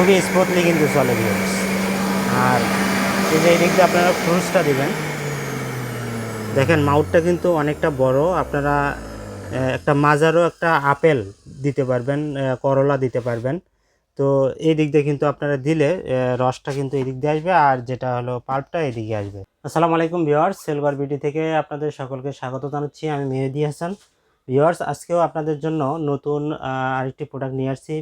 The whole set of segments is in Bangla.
খুবই স্মুথলি কিন্তু চলে ভিউয়ার্স আর এই যে দিক দিয়ে আপনারা ফ্রুটসটা দিবেন। দেখেন মাউথটা কিন্তু অনেকটা বড়। আপনারা একটা মাজারও একটা আপেল দিতে পারবেন করলা দিতে পারবেন। তো এই দিক দিয়ে কিন্তু আপনারা দিলে রসটা কিন্তু এই দিক দিয়ে আসবে আর যেটা হলো পাল্পটা এদিকে আসবে। আসসালামু আলাইকুম ভিওয়ার্স সিলভার বিউটি থেকে আপনাদের সকলকে স্বাগত জানাচ্ছি। আমি মেহেদি হাসান। ভিওয়ার্স আজকেও আপনাদের জন্য নতুন আরেকটি প্রোডাক্ট নিয়ে আসছি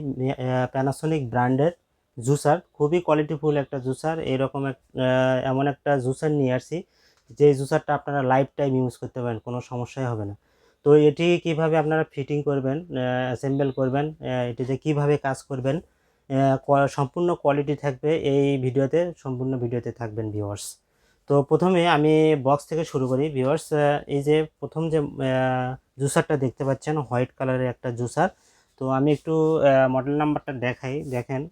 প্যানাসোনিক ব্র্যান্ডের জুসার খুবই কোয়ালিটিফুল একটা জুসার। এরকম এক এমন একটা জুসার নিয়ে আসছি যে জুসারটা আপনারা লাইফ টাইম ইউজ করতে পারেন কোনো সমস্যাই হবে না। তো এটি কীভাবে আপনারা ফিটিং করবেন অ্যাসেম্বল করবেন আহ, এটিতে কীভাবে কাজ করবেন সম্পূর্ণ কোয়ালিটি থাকবে এই ভিডিওতে সম্পূর্ণ ভিডিওতে থাকবেন ভিউয়ার্স তো প্রথমে আমি বক্স থেকে শুরু করি। ভিউয়ার্স এই যে প্রথম যে জুসারটা দেখতে পাচ্ছেন হোয়াইট কালারের একটা জুসার তো আমি একটু মডেল নাম্বারটা দেখাই। দেখেন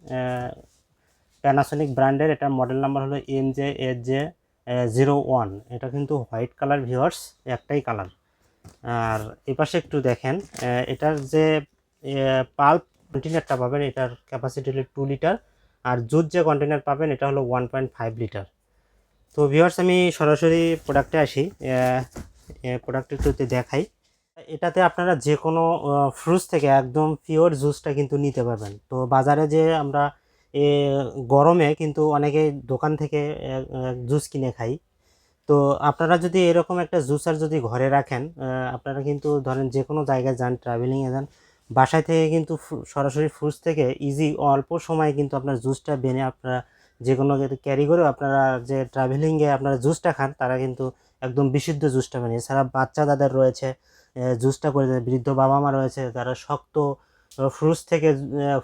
প্যানাসনিক ব্র্যান্ডের এটার মডেল নাম্বার হলো M J H J zero one এটা কিন্তু হোয়াইট কালার ভিউয়ার্স একটাই কালার আর এপাশে একটু দেখেন এটার যে পাল্প কন্টেনারটা পাবেন, এটার ক্যাপাসিটি হলো টু লিটার আর জুট যে কন্টেনার পাবেন, এটা হলো ওয়ান পয়েন্ট ফাইভ লিটার তো ভিউয়ার্স আমি সরাসরি প্রোডাক্টে আসি প্রোডাক্ট একটু দেখাই। এটাতে আপনারা যে কোনো ফ্রুটস থেকে একদম পিওর জুসটা কিন্তু নিতে পারবেন। তো বাজারে যে আমরা এ, গরমে কিন্তু অনেকে দোকান থেকে জুস কিনে খাই। তো আপনারা যদি এরকম একটা জুসার যদি ঘরে রাখেন আপনারা কিন্তু ধরেন যে কোনো জায়গায় যান ট্রাভেলিংয়ে যান বাসায় থেকে কিন্তু সরাসরি ফ্রুটস থেকে ইজি অল্প সময়ে কিন্তু আপনার জুসটা বেনে আপনারা যে কোনো ক্যারি করেও আপনারা যে ট্রাভেলিংয়ে আপনারা জুসটা খান তারা কিন্তু একদম বিশুদ্ধ জুসটা বেনে এছাড়া বাচ্চা দাদার রয়েছে জুসটা করে দেয়। বৃদ্ধ বাবা মা রয়েছে, তারা শক্ত ফ্রুটস থেকে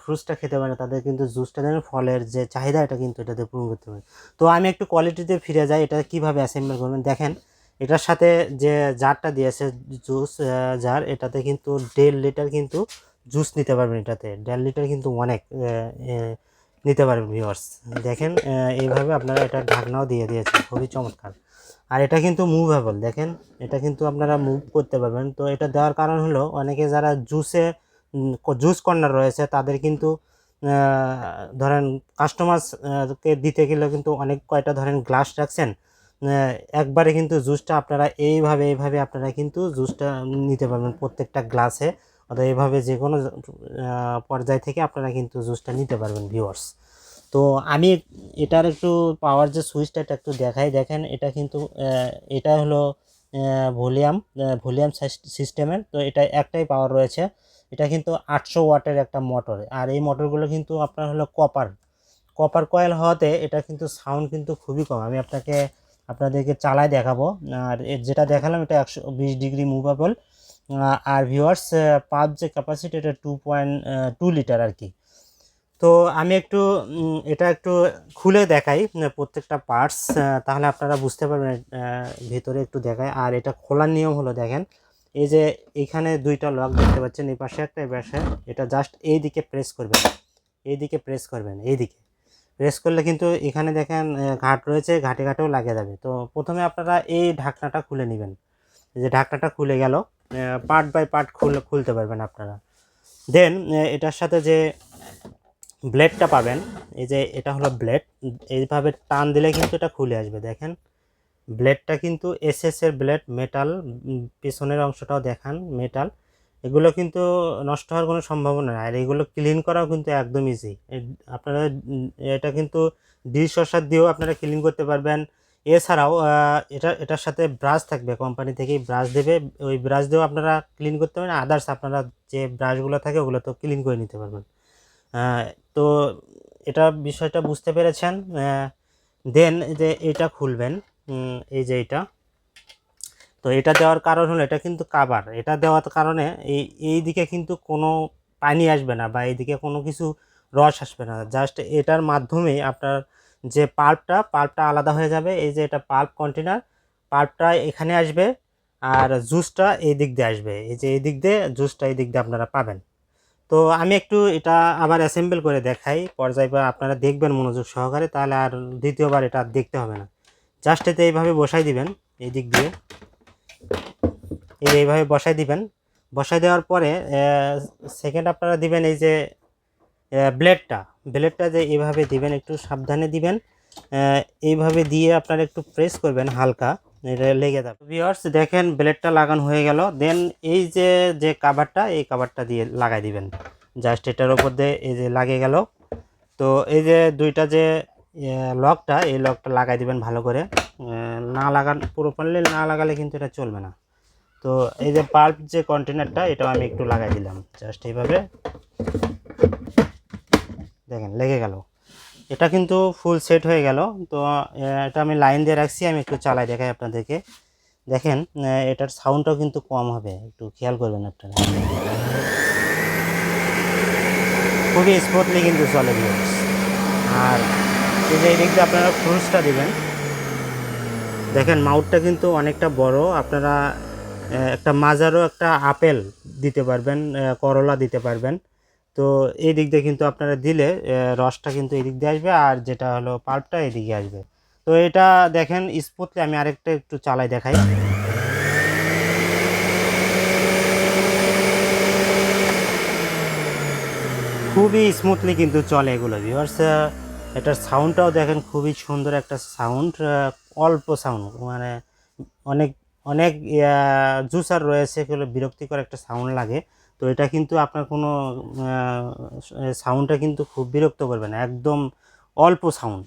ফ্রুটসটা খেতে পারে। তাদের কিন্তু জুসটা দেন ফলের যে চাহিদা, এটা কিন্তু এটাতে পূরণ করতে পারে। তো আমি একটু কোয়ালিটিতে ফিরে যাই, এটা কীভাবে অ্যাসেম্বল করবেন? দেখেন, এটার সাথে যে জারটা দিয়েছে, জুস জার, এটাতে কিন্তু দেড় লিটার কিন্তু জুস নিতে পারবেন এটাতে। দেড় লিটার কিন্তু অনেক নিতে পারবেন ভিউয়ার্স দেখেন এইভাবে আপনারা এটা ঢাকনাও দিয়ে দিয়েছে খুবই চমৎকার। আর এটা কিন্তু মুভেবল দেখেন? এটা কিন্তু আপনারা মুভ করতে পারবেন। তো এটা দেওয়ার কারণ হলো, অনেকে যারা জুসে জুস কর্নার রয়েছে, তাদের কিন্তু ধরেন কাস্টমার কে দিতে গেলে কিন্তু অনেক কয়টা ধরেন গ্লাস রাখছেন একবারে কিন্তু জুসটা আপনারা এইভাবে এইভাবে আপনারা কিন্তু জুসটা নিতে পারবেন প্রত্যেকটা গ্লাসে অথবা এইভাবে যে কোনো পর্যায় থেকে আপনারা কিন্তু জুসটা নিতে পারবেন ভিউয়ার্স তো আমি এটার একটু পাওয়ার যে সুইচটা এটা একটু দেখাই। দেখেন, এটা কিন্তু এটা হলো ভলিউম ভলিউম সিস্টেমের তো এটা একটাই পাওয়ার রয়েছে। এটা কিন্তু আটশো ওয়াটের একটা মোটর আর এই মোটরগুলো কিন্তু আপনার হলো কপার কপার কয়েল হওয়াতে এটা কিন্তু সাউন্ড কিন্তু খুবই কম। আমি আপনাকে, আপনাদেরকে চালায় দেখাবো। আর যেটা দেখালাম, এটা একশো বিশ ডিগ্রি মুভেবল আর ভিউয়ার্স পাঁচ যে ক্যাপাসিটি এটা টু পয়েন্ট টু লিটার আর কি। তো আমি একটু এটা একটু খুলে দেখাই প্রত্যেকটা পার্টস তাহলে আপনারা বুঝতে পারবেন ভেতরে একটু দেখায় আর এটা খোলার নিয়ম হলো দেখেন, এই যে এখানে দুইটা লক দেখতে পাচ্ছেন, এই পাশে একটা, এই পাশে, এটা জাস্ট এই দিকে প্রেস করবেন এই দিকে প্রেস করবেন এই দিকে প্রেস করলে কিন্তু এখানে দেখেন ঘাট রয়েছে, ঘাটে ঘাটেও লাগে যাবে। তো প্রথমে আপনারা এই ঢাকনাটা খুলে নেবেন। যে ঢাকনাটা খুলে গেল পার্ট বাই পার্ট খুলে, খুলতে পারবেন আপনারা। দেন এটার সাথে যে ব্লেডটা পাবেন। এই যে এটা হলো ব্লেড। এইভাবে টান দিলে কিন্তু এটা খুলে আসবে, দেখেন। ব্লেডটা কিন্তু এসএস এর ব্লেড, মেটাল পেছনের অংশটাও দেখান, মেটাল। এগুলো কিন্তু নষ্ট হওয়ার কোনো সম্ভাবনা নেই। আর এগুলো ক্লিন করাও কিন্তু একদম ইজি আপনারা এটা কিন্তু ডিশ ওয়াশার দিয়েও আপনারা ক্লিন করতে পারবেন। এছাড়াও এটা, এটার সাথে ব্রাশ থাকবে। কোম্পানি থেকেই ব্রাশ দেবে। ওই ব্রাশ দিয়েও আপনারা ক্লিন করতে পারেন আদার্স আপনারা যে ব্রাশগুলো থাকে ওগুলো তো ক্লিন করে নিতে পারবেন। তো এটা বিষয়টা বুঝতে পেরেছেন দেন যে এটা খুলবেন এই যে এটা। তো এটা দেওয়ার কারণ হলো, এটা কিন্তু কাবার এটা দেওয়ার কারণে এই এই দিকে কিন্তু কোনো পানি আসবে না বা এইদিকে কোনো কিছু রস আসবে না। জাস্ট এটার মাধ্যমেই আপনার যে পাল্পটা পাল্পটা আলাদা হয়ে যাবে, এই যে এটা পাল্প কন্টেনার পাল্পটা এখানে আসবে আর জুসটা এই দিক দিয়ে আসবে। এই যে এই দিক দিয়ে জুসটা এই দিক দিয়ে আপনারা পাবেন। তো আমি একটু এটা আবার অ্যাসেম্বল করে দেখাই। পর্যায় বা আপনারা দেখবেন মনোযোগ সহকারে, তাহলে আর দ্বিতীয়বার এটা দেখতে হবে না। জাস্ট এতে এইভাবে বসাই দিবেন এই দিক দিয়ে। এই এইভাবে বসাই দিবেন। বসাই দেওয়ার পরে সেকেন্ড আপনারা দিবেন এই যে ব্লেডটা ব্লেডটা যে এইভাবে দিবেন, একটু সাবধানে দিবেন। এইভাবে দিয়ে আপনারা একটু প্রেস করবেন হালকা। এটা লেগে যাবে। ভিওর্স দেখেন ব্লেডটা লাগানো হয়ে গেল। দেন এই যে যে কাভারটা এই কাভারটা দিয়ে লাগাই দিবেন। জাস্ট এটার উপর দিয়ে এই যে লাগিয়ে গেল। তো এই যে দুইটা যে লকটা, এই লকটা লাগাই দিবেন ভালো করে। না লাগান পুরো পারলে না লাগালে কিন্তু এটা চলবে না। তো এই যে পাল্প যে কন্টেনারটা এটাও আমি একটু লাগাই দিলাম। জাস্ট এইভাবে। দেখেন, লেগে গেল। এটা কিন্তু ফুল সেট হয়ে গেল। তো এটা আমি লাইন দিয়ে রাখছি, আমি একটু চালাই দেখাই আপনাদেরকে। দেখেন এটার সাউন্ডটাও কিন্তু কম হবে। একটু খেয়াল করবেন আপনারা। খুবই স্মুথলি কিন্তু চলে ভিউয়ার্স আর এই যে এদিক দিয়ে আপনারা ফ্রুটসটা দিবেন। দেখেন মাউথটা কিন্তু অনেকটা বড়। আপনারা একটা মাজারও একটা আপেল দিতে পারবেন করলা দিতে পারবেন। তো এই দিক দিয়ে কিন্তু আপনারা দিলে রসটা কিন্তু এই দিক দিয়ে আসবে আর যেটা হলো পাল্পটা এদিকে আসবে। তো এটা দেখেন স্মুথলি আমি আরেকটা একটু চালাই দেখাই। খুবই স্মুথলি কিন্তু চলে এগুলো ভিউয়ার্স এটার সাউন্ডটাও দেখেন খুবই সুন্দর একটা সাউন্ড অল্প সাউন্ড মানে অনেক অনেক জুসার রয়েছে, এগুলো বিরক্তিকর একটা সাউন্ড লাগে। তো এটা কিন্তু আপনার কোনো সাউন্ডটা কিন্তু খুব বিরক্ত করবে না, একদম অল্প সাউন্ড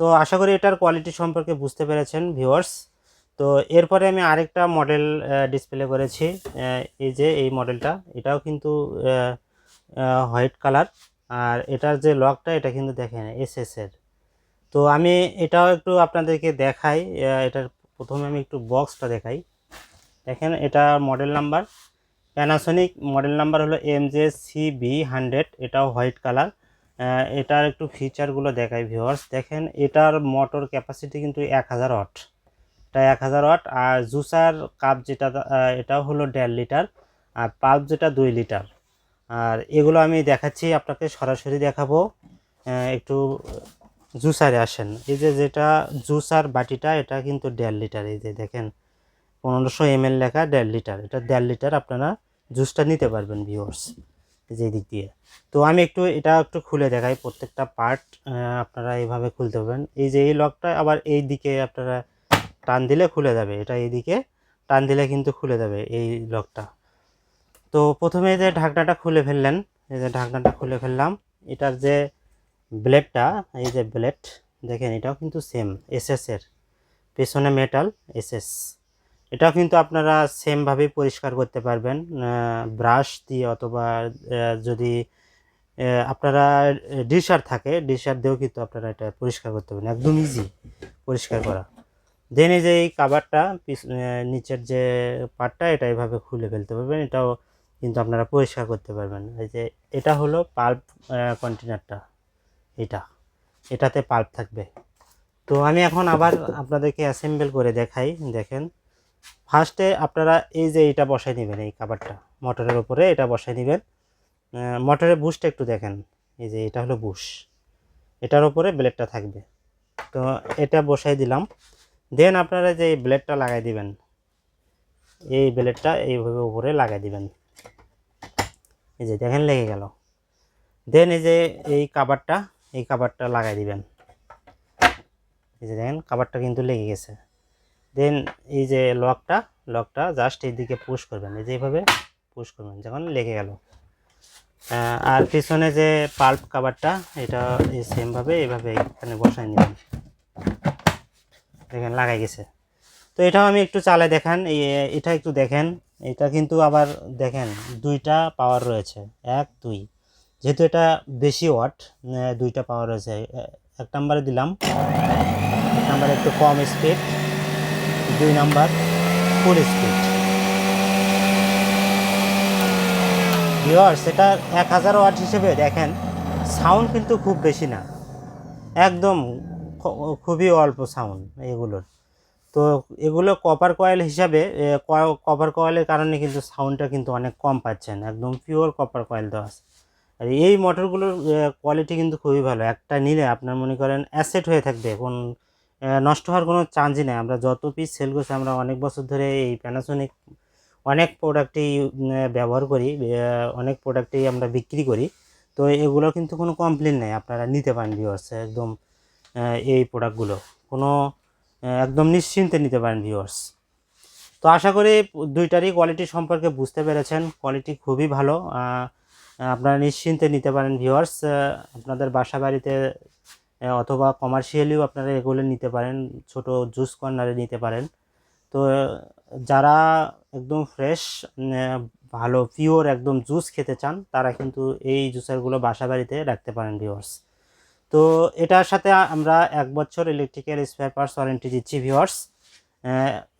তো আশা করি এটার কোয়ালিটি সম্পর্কে বুঝতে পেরেছেন ভিউয়ার্স তো এরপরে আমি আরেকটা মডেল ডিসপ্লে করেছি এই যে এই মডেলটা এটাও কিন্তু হোয়াইট কালার আর এটার যে লকটা এটা কিন্তু দেখেন এসএস এর। তো আমি এটাও একটু আপনাদেরকে দেখাই এটার প্রথমে আমি একটু বক্সটা দেখাই। দেখেন, এটা model number Panasonic model number হলো M J C B hundred এটাও হোয়াইট কালার এটার একটু ফিচারগুলো দেখাই ভিউয়ার্স দেখেন, এটার মোটর ক্যাপাসিটি কিন্তু এক হাজার ওয়াট এটা এক হাজার ওয়াট আর জুসার কাপ যেটা এটাও হলো দেড় লিটার আর পাল্প যেটা দুই লিটার আর এগুলো আমি দেখাচ্ছি, আপনাকে সরাসরি দেখাবো। একটু জুসারে আসেন। এই যে যেটা জুসার বাটিটা, এটা কিন্তু দেড় লিটার এই যে দেখেন, পনেরোশো এম লেখা দেড় লিটার এটা দেড় লিটার আপনারা জুসটা নিতে পারবেন ভিউয়ার্স যে দিক দিয়ে। তো আমি একটু, এটা একটু খুলে দেখাই প্রত্যেকটা পার্ট আপনারা এইভাবে খুলতে পারবেন। এই যে এই লকটা আবার এই দিকে আপনারা টান দিলে খুলে যাবে। এটা এইদিকে টান দিলে কিন্তু খুলে যাবে এই লকটা তো প্রথমে যে ঢাকনাটা খুলে ফেললেন, এই যে ঢাকনাটা খুলে ফেললাম, এটার যে ব্লেডটা এই যে ব্লেড দেখেন এটাও কিন্তু সেম এসএস এর। পেছনে মেটাল এসএস এটাও কিন্তু আপনারা সেমভাবেই পরিষ্কার করতে পারবেন। ব্রাশ দিয়ে অথবা যদি আপনারা ডিশার থাকে ডিশার দিয়েও কিন্তু আপনারা এটা পরিষ্কার করতে পারবেন। একদম ইজি পরিষ্কার করা। দেন এই যে এই কাভারটা পিছ- নিচের যে পাটটা এটা এভাবে খুলে ফেলতে পারবেন। এটাও কিন্তু আপনারা পরিষ্কার করতে পারবেন। এই যে, এটা হলো পাল্প কন্টেনারটা এটা, এটাতে পাল্প থাকবে। তো আমি এখন আবার আপনাদেরকে অ্যাসেম্বল করে দেখাই। দেখেন ফার্স্টে আপনারা এই যে এটা বসাই নেবেন এই কাভারটা মোটরের উপরে এটা বসাই নেবেন মোটরের বুশটা একটু দেখেন। এই যে এটা হলো বুশ এটার উপরে ব্লেডটা থাকবে। তো এটা বসাই দিলাম। দেন আপনারা যে এই ব্লেডটা লাগাই দিবেন, এই ব্লেডটা এইভাবে উপরে লাগাই দিবেন। এই যে দেখেন, লেগে গেল। দেন এই যে এই কাভারটা এই কাভারটা লাগাই দিবেন। এই যে দেখেন কাভারটা কিন্তু লেগে গেছে। দেন এই যে লকটা লকটা জাস্ট এইদিকে পুশ করবেন। এই যে এইভাবে পুশ করবেন, যখন লেগে গেল। আর পিছনে যে পাল্প কাভারটা এটা সেমভাবে এইভাবে এখানে বসায় নেবেন। দেখেন, লাগাই গেছে। তো এটাও আমি একটু চালাই দেখান এটা একটু দেখেন। এটা কিন্তু আবার দেখেন, দুইটা পাওয়ার রয়েছে। এক, দুই। যেহেতু এটা বেশি ওয়াট দুইটা পাওয়ার রয়েছে। এক নাম্বারে দিলাম। এক নাম্বারে একটু কম স্পিড দুই নাম্বার ফুল স্পিড ভিওয়ার্স এটা এক হাজার ওয়াট হিসেবে দেখেন সাউন্ড কিন্তু খুব বেশি না। একদম খুবই অল্প সাউন্ড এগুলোর। তো এগুলো কপার কয়েল হিসাবে কপার কয়েলের কারণে কিন্তু সাউন্ডটা কিন্তু অনেক কম পাচ্ছেন। একদম পিওর কপার কয়েল দেওয়া আছে। আর এই মোটরগুলোর কোয়ালিটি কিন্তু খুবই ভালো। একটা নিলে আপনার মনে করেন অ্যাসেট হয়ে থাকবে। কোন নষ্ট হওয়ার কোনো চান্সই নেই। আমরা যত পিস সেল করছি, আমরা অনেক বছর ধরে এই প্যানাসোনিক অনেক প্রোডাক্টই ব্যবহার করি অনেক প্রোডাক্টই আমরা বিক্রি করি। তো এগুলো কিন্তু কোনো কমপ্লেন নেই, আপনারা নিতে পারেন ভিউয়ার্স একদম এই প্রোডাক্টগুলো কোনো একদম নিশ্চিন্তে নিতে পারেন ভিউয়ার্স তো আশা করি দুইটারই কোয়ালিটি সম্পর্কে বুঝতে পেরেছেন। কোয়ালিটি খুবই ভালো। আপনারা নিশ্চিন্তে নিতে পারেন ভিউয়ার্স আপনাদের বাসা বাড়িতে অথবা কমার্শিয়ালিও আপনারা এগুলো নিতে পারেন, ছোট জুস কর্নারে নিতে পারেন। তো, যারা একদম ফ্রেশ ভালো পিওর একদম জুস খেতে চান, তারা কিন্তু এই জুসারগুলো বাসা বাড়িতে রাখতে পারেন ভিউয়ার্স তো, এটার সাথে আমরা এক বছর ইলেকট্রিক্যাল স্পেয়ার পার্টস ওয়ারেন্টি দিচ্ছি ভিউয়ার্স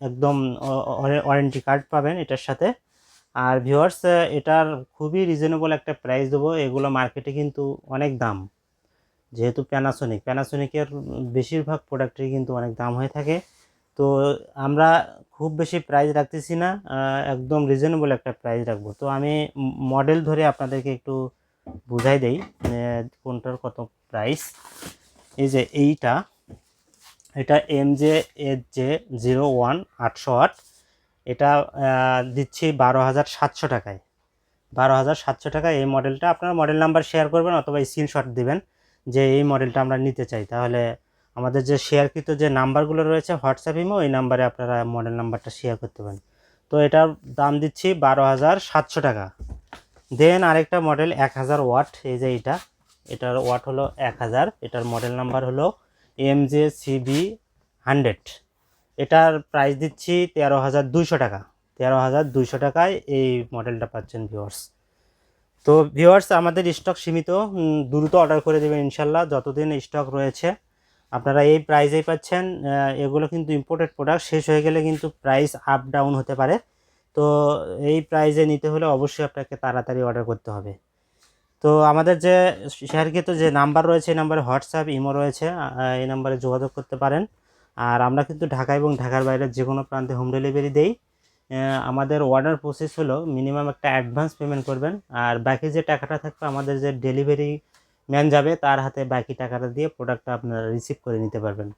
একদম ওয়ারেন্টি কার্ড পাবেন এটার সাথে। আর ভিউয়ার্স এটার খুবই রিজনেবল একটা প্রাইস দেবো। এগুলো মার্কেটে কিন্তু অনেক দাম। যেহেতু প্যানাসোনিক প্যানাসোনিকের বেশিরভাগ প্রোডাক্টেরই কিন্তু অনেক দাম হয়ে থাকে। তো আমরা খুব বেশি প্রাইস রাখতেছি না একদম রিজনেবল একটা প্রাইস রাখব। তো আমি মডেল ধরে আপনাদেরকে একটু বুঝাই দেই কোনটার কত প্রাইস এই যে এইটা, এটা M J H J zero one আটশো আট। এটা দিচ্ছি বারো হাজার সাতশো টাকায়। বারো হাজার সাতশো টাকায় এই মডেলটা আপনার মডেল নাম্বার শেয়ার করবেন অথবা স্ক্রিনশট দিবেন। যে এই মডেলটা আমরা নিতে চাই। তাহলে আমাদের যে শেয়ারকৃত যে নাম্বারগুলো রয়েছে হোয়াটসঅ্যাপ ইমো ওই নাম্বারে আপনারা মডেল নাম্বারটা শেয়ার করতে পারেন। তো এটার দাম দিচ্ছি বারো হাজার সাতশো টাকা। দেন আরেকটা মডেল এক হাজার ওয়াট এই যে এটা। এটার ওয়াট হলো এক হাজার। এটার মডেল নাম্বার হলো এম জে সিবি হান্ড্রেড এটার প্রাইস দিচ্ছি তেরো হাজার দুইশো টাকা। তেরো হাজার দুইশো টাকায় এই মডেলটা পাচ্ছেন ভিওয়ার্স তো ভিওয়ার্স আমাদের স্টক সীমিত দ্রুত অর্ডার করে দেবেন ইনশাল্লাহ, যতদিন স্টক রয়েছে। আপনারা এই প্রাইসেই পাচ্ছেন এগুলো কিন্তু ইম্পোর্টেড প্রোডাক্ট শেষ হয়ে গেলে কিন্তু প্রাইস আপ ডাউন হতে পারে। তো এই প্রাইসে নিতে হলে অবশ্যই আপনাকে তাড়াতাড়ি অর্ডার করতে হবে। তো আমাদের যে শেয়ারকৃত যে নাম্বার রয়েছে, এই নাম্বারে হোয়াটসঅ্যাপ ইমো রয়েছে এই নাম্বারে যোগাযোগ করতে পারেন। আর আমরা কিন্তু ঢাকা এবং ঢাকার বাইরে যে কোনো প্রান্তে হোম ডেলিভারি দেই। আমাদের অর্ডার প্রসেস হলো মিনিমাম একটা অ্যাডভান্স পেমেন্ট করবেন। আর বাকি যে টাকাটা থাকবে, আমাদের যে ডেলিভারি ম্যান যাবে, তার হাতে বাকি টাকাটা দিয়ে প্রোডাক্টটা আপনারা রিসিভ করে নিতে পারবেন।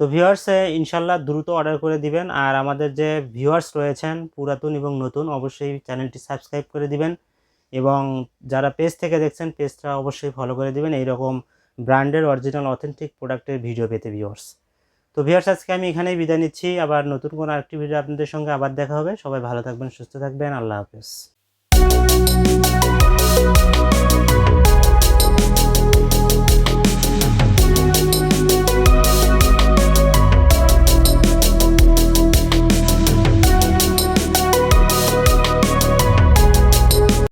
তো ভিউয়ার্স ইনশাল্লাহ দ্রুত অর্ডার করে দিবেন। আর আমাদের যে ভিউয়ার্স রয়েছেন, পুরাতন এবং নতুন, অবশ্যই চ্যানেলটি সাবস্ক্রাইব করে দিবেন। এবং যারা পেজ থেকে দেখছেন পেজটা অবশ্যই ফলো করে দিবেন। এইরকম ব্র্যান্ডের অরিজিনাল অথেন্টিক প্রোডাক্টের ভিডিও পেতে ভিউয়ার্স তো ভিউয়ার্স আজকে আমি এখানেই বিদায় নিচ্ছি। আবার নতুন কোনো আরেকটি ভিডিও আপনাদের সঙ্গে আবার দেখা হবে। সবাই ভালো থাকবেন, সুস্থ থাকবেন। আল্লাহ হাফেজ।